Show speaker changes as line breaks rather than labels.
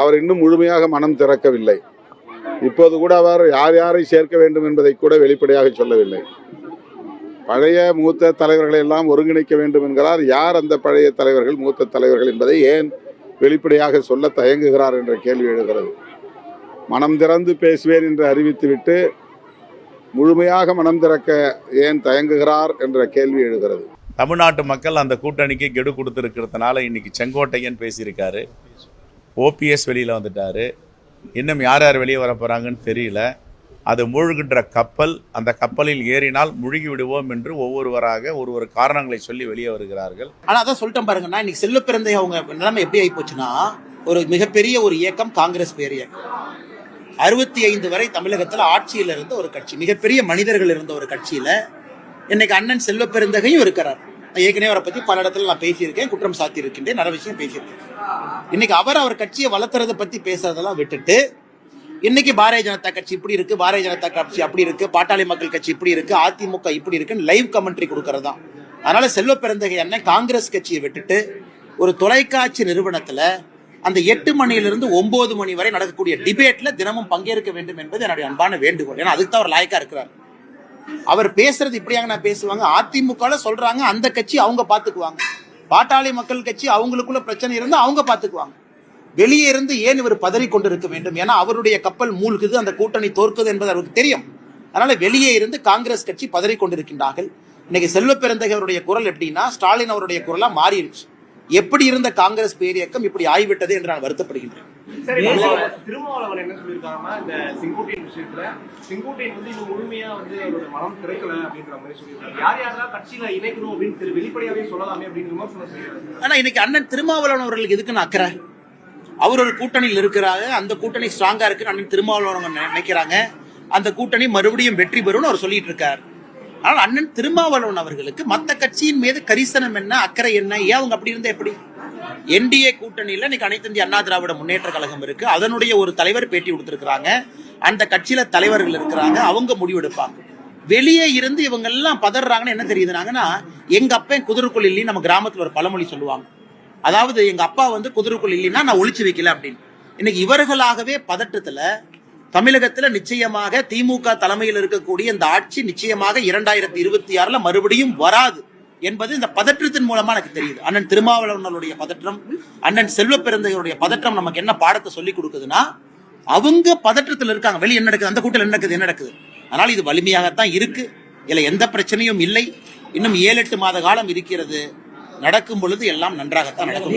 அவர் இன்னும் முழுமையாக மனம் திறக்கவில்லை. இப்போது கூட அவர் யார் யாரை சேர்க்க வேண்டும் என்பதை கூட வெளிப்படையாக சொல்லவில்லை. பழைய மூத்த தலைவர்களை எல்லாம் ஒருங்கிணைக்க வேண்டும் என்கிறார். யார் அந்த பழைய தலைவர்கள் மூத்த தலைவர்கள் என்பதை ஏன் வெளிப்படையாக சொல்ல தயங்குகிறார் என்ற கேள்வி எழுகிறது. மனம் திறந்து பேசுவேன் என்று அறிவித்துவிட்டு முழுமையாக மனம் திறக்க ஏன் தயங்குகிறார் என்ற கேள்வி எழுகிறது.
தமிழ்நாட்டு மக்கள் அந்த கூட்டணிக்கு கெடு கொடுத்துருக்கிறதுனால இன்னைக்கு செங்கோட்டையன் பேசியிருக்காரு. ஓபிஎஸ் வெளியில் வந்துட்டார். இன்னும் யார் யார் வெளியே வர போகிறாங்கன்னு தெரியல. அது மூழ்கின்ற கப்பல் அந்த கப்பலில் ஏறினால் முழுகி விடுவோம் என்று ஒவ்வொருவராக ஒரு ஒரு காரணங்களை சொல்லி வெளியே வருகிறார்கள்.
ஆனால் அதான் சொல்லிட்டேன் பாருங்கன்னா நான் இன்னைக்கு செல்ல பிறந்தை அவங்க நிலைமை எப்படி ஆகி போச்சுன்னா ஒரு மிகப்பெரிய ஒரு இயக்கம் காங்கிரஸ் பேர் இயக்கம். அறுபத்தி ஐந்து வரை தமிழகத்தில் ஆட்சியில் இருந்த ஒரு கட்சி மிகப்பெரிய மனிதர்கள் இருந்த ஒரு கட்சியில் இன்னைக்கு அண்ணன் செல்வ பெருந்தகையும் இருக்கிறார். ஏற்கனவே அவரை பத்தி பல இடத்துல நான் பேசியிருக்கேன் குற்றம் சாட்டி இருக்கின்றேன் நிறைய விஷயம் பேசியிருக்கேன். இன்னைக்கு அவர் அவர் கட்சியை வளர்த்துறதை பத்தி பேசுறதெல்லாம் விட்டுட்டு இன்னைக்கு பாரதிய ஜனதா கட்சி இப்படி இருக்கு பாரதிய ஜனதா கட்சி அப்படி இருக்கு பாட்டாளி மக்கள் கட்சி இப்படி இருக்கு அதிமுக இப்படி இருக்குன்னு லைவ் கமெண்ட்ரி கொடுக்கறது தான். அதனால செல்வ பிறந்தகை அண்ணன் காங்கிரஸ் கட்சியை விட்டுட்டு ஒரு தொலைக்காட்சி நிறுவனத்துல அந்த எட்டு மணியிலிருந்து ஒன்பது மணி வரை நடக்கக்கூடிய டிபேட்ல தினமும் பங்கேற்க வேண்டும் என்பது என்னுடைய அன்பான வேண்டுகோள். ஏன்னா அதுக்கு தான் அவர் லாயக்கா இருக்கிறார். அவர் பேசுறது இப்படியாங்க நான் பேசுவாங்க. அதிமுக சொல்றாங்க அந்த கட்சி அவங்க பாத்துக்குவாங்க. பாட்டாளி மக்கள் கட்சி அவங்களுக்குள்ள பிரச்சனை இருந்தா அவங்க பாத்துக்குவாங்க. வெளியே இருந்து ஏன் இவர் பதறி கொண்டிருக்க வேண்டும்? ஏன்னா அவருடைய கப்பல் மூழ்குது அந்த கூட்டணி தோற்குது என்பது அவருக்கு தெரியும். அதனால வெளியே இருந்து காங்கிரஸ் கட்சி பதறி கொண்டிருக்கின்றார்கள் இன்னைக்கு செல்வ குரல் எப்படின்னா ஸ்டாலின் அவருடைய குரலா மாறிடுச்சு. எப்படி இருந்த காங்கிரஸ் பேரியக்கம் இப்படி ஆகிவிட்டது என்று நான் வருத்தப்படுகின்றேன்.
விஷயத்துல செங்கோட்டையன் வந்து இன்னும் முழுமையா வந்து அவரோட மனம் திறக்கல அப்படின்ற மாதிரி சொல்லியிருக்காங்க. யார் யாரெல்லாம் கட்சியில இணைக்கணும் அப்படின்னு திரு வெளிப்படையாவே சொல்லலாமே அப்படின்னு விமர்சனம் செய்யறாங்க
ஆனா இன்னைக்கு அண்ணன் திருமாவளவன் அவர்களுக்கு எதுக்குன்னு அக்கறை? அவர் ஒரு கூட்டணியில் இருக்கிறாரு. அந்த கூட்டணி ஸ்ட்ராங்கா இருக்கு அண்ணன் திருமாவளவன் நினைக்கிறாங்க. அந்த கூட்டணி மறுபடியும் வெற்றி பெறும்னு அவர் சொல்லிட்டு இருக்கார். ஆனால் அண்ணன் திருமாவளவன் அவர்களுக்கு மத்த கட்சியின் மீது கரிசனம் என்ன அக்கறை என்ன? ஏன் அவங்க அப்படி இருந்தா எப்படி? என்டிஏ கூட்டணியில் இன்னைக்கு அனைத்து இந்திய அண்ணா திராவிட முன்னேற்ற கழகம் இருக்கு. அதனுடைய ஒரு தலைவர் பேட்டி கொடுத்துருக்குறாங்க. அந்த கட்சியில தலைவர்கள் இருக்கிறாங்க. அவங்க முடிவெடுப்பாங்க வெளியே இருந்து இவங்க எல்லாம் பதறாங்கன்னு என்ன தெரியுதுனாங்கன்னா எங்க அப்பா குதிரைக்குள் இல்லைன்னு நம்ம கிராமத்துல ஒரு பழமொழி சொல்லுவாங்க. அதாவது எங்க அப்பா வந்து குதிரைக்குள் இல்லைன்னா நான் ஒழிச்சு வைக்கல அப்படின்னு. இன்னைக்கு இவர்களாகவே பதட்டத்துல தமிழகத்துல நிச்சயமாக திமுக தலைமையில் இருக்கக்கூடிய இந்த ஆட்சி நிச்சயமாக இரண்டாயிரத்தி இருபத்தி ஆறுல மறுபடியும் வராது. என்பது இந்த பதற்றத்தின் மூலமா எனக்கு தெரியுது. அண்ணன் திருமாவளவனுடைய பதற்றம் அண்ணன் செல்வ பிறந்தையுடைய பதற்றம் நமக்கு என்ன பாடத்தை சொல்லி கொடுக்குதுன்னா அவங்க பதற்றத்தில் இருக்காங்க. வெளியே என்ன நடக்குது? அந்த கூட்டம் என்ன நடக்குது? என்ன நடக்குது? அதனால இது வலிமையாகத்தான் இருக்கு. இதில் எந்த பிரச்சனையும் இல்லை. இன்னும் ஏழு எட்டு மாத காலம் இருக்கிறது. நடக்கும் பொழுது எல்லாம் நன்றாகத்தான் நடக்கும்.